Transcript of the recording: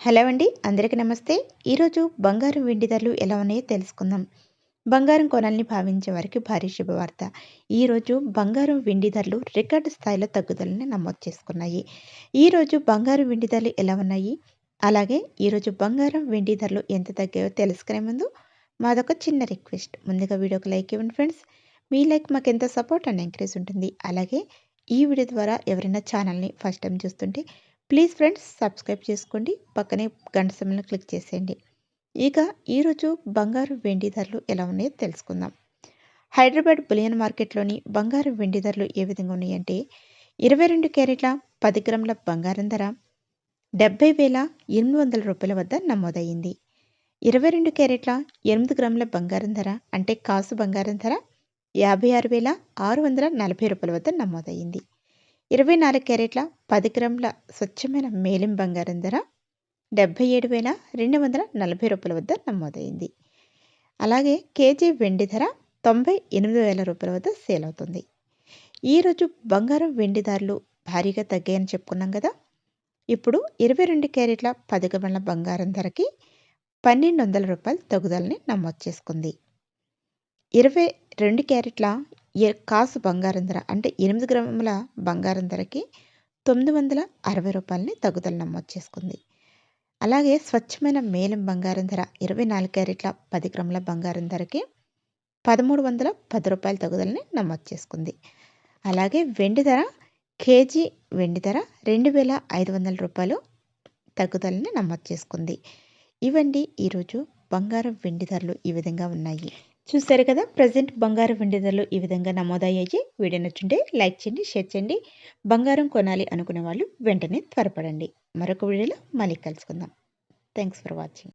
Hello అండి అందరికీ నమస్తే. ఈరోజు బంగారం వెండి ధరలు ఎలా ఉన్నాయో తెలుసుకుందాం. బంగారం కొనాలని భావించే వారికి భారీ శుభవార్త. ఈరోజు బంగారం వెండి ధరలు రికార్డు స్థాయిలో తగ్గుదలని నమోదు చేసుకున్నాయి. ఈరోజు బంగారం వెండి ధరలు ఎలా ఉన్నాయి? అలాగే ఈరోజు బంగారం వెండి ధరలు ఎంత తగ్గాయో తెలుసుకునే ముందు మాదొక చిన్న రిక్వెస్ట్. ముందుగా వీడియోకి లైక్ ఇవ్వండి ఫ్రెండ్స్. మీ లైక్ మాకు ఎంత సపోర్ట్ అండ్ ఎంకరేజ్ ఉంటుంది. అలాగే ఈ వీడియో ద్వారా ఎవరైనా ఛానల్ని ఫస్ట్ టైం చూస్తుంటే ప్లీజ్ ఫ్రెండ్స్ సబ్స్క్రైబ్ చేసుకోండి. పక్కనే గంట సమయంలో క్లిక్ చేసేయండి. ఇక ఈరోజు బంగారు వెండి ధరలు ఎలా ఉన్నాయో తెలుసుకుందాం. హైదరాబాద్ బులియన్ మార్కెట్లోని బంగారు వెండి ధరలు ఏ విధంగా ఉన్నాయంటే ఇరవై రెండు క్యారెట్ల పది గ్రాముల బంగారం ధర డెబ్బై వేల ఎనిమిది వందల రూపాయల వద్ద నమోదయ్యింది. ఇరవై రెండు క్యారెట్ల ఎనిమిది గ్రాముల బంగారం ధర అంటే కాసు బంగారం ధర యాభై ఆరు వేల ఆరు వందల నలభై రూపాయల వద్ద నమోదయ్యింది. ఇరవై నాలుగు క్యారెట్ల పది గ్రాముల స్వచ్ఛమైన మేలిం బంగారం ధర డెబ్బై ఏడు వేల రెండు వందల నలభై రూపాయల వద్ద నమోదైంది. అలాగే కేజీ వెండి ధర తొంభై ఎనిమిది వేల రూపాయల వద్ద సేల్ అవుతుంది. ఈరోజు బంగారం వెండి ధరలు భారీగా తగ్గాయని చెప్పుకున్నాం కదా. ఇప్పుడు ఇరవై రెండు క్యారెట్ల పది గ్రాముల బంగారం ధరకి పన్నెండు వందల రూపాయలు తగుదలని నమోదు చేసుకుంది. ఇరవై రెండు క్యారెట్ల కాసు బంగారం ధర? అంటే ఎనిమిది గ్రాముల బంగారం ధరకి తొమ్మిది వందల అరవై రూపాయలని తగ్గుదల నమోదు చేసుకుంది. అలాగే స్వచ్ఛమైన మేలం బంగారం ధర ఇరవై నాలుగు క్యారెట్ల పది గ్రాముల బంగారం ధరకి పదమూడు వందల పది రూపాయల తగ్గుదలని నమోదు చేసుకుంది. అలాగే వెండి ధర కేజీ వెండి ధర రెండు వేల ఐదు వందల రూపాయలు తగ్గుదలని నమోదు చేసుకుంది. ఇవండి ఈరోజు బంగారం వెండి ధరలు ఈ విధంగా ఉన్నాయి. చూశారు కదా ప్రజెంట్ బంగారం వెండి ధరలు ఈ విధంగా నమోదయ్యాయి. వీడియో నచ్చుంటే లైక్ చేయండి షేర్ చేయండి. బంగారం కొనాలి అనుకునే వాళ్ళు వెంటనే త్వరపడండి. మరొక వీడియోలో మళ్ళీ కలుసుకుందాం. Thanks for watching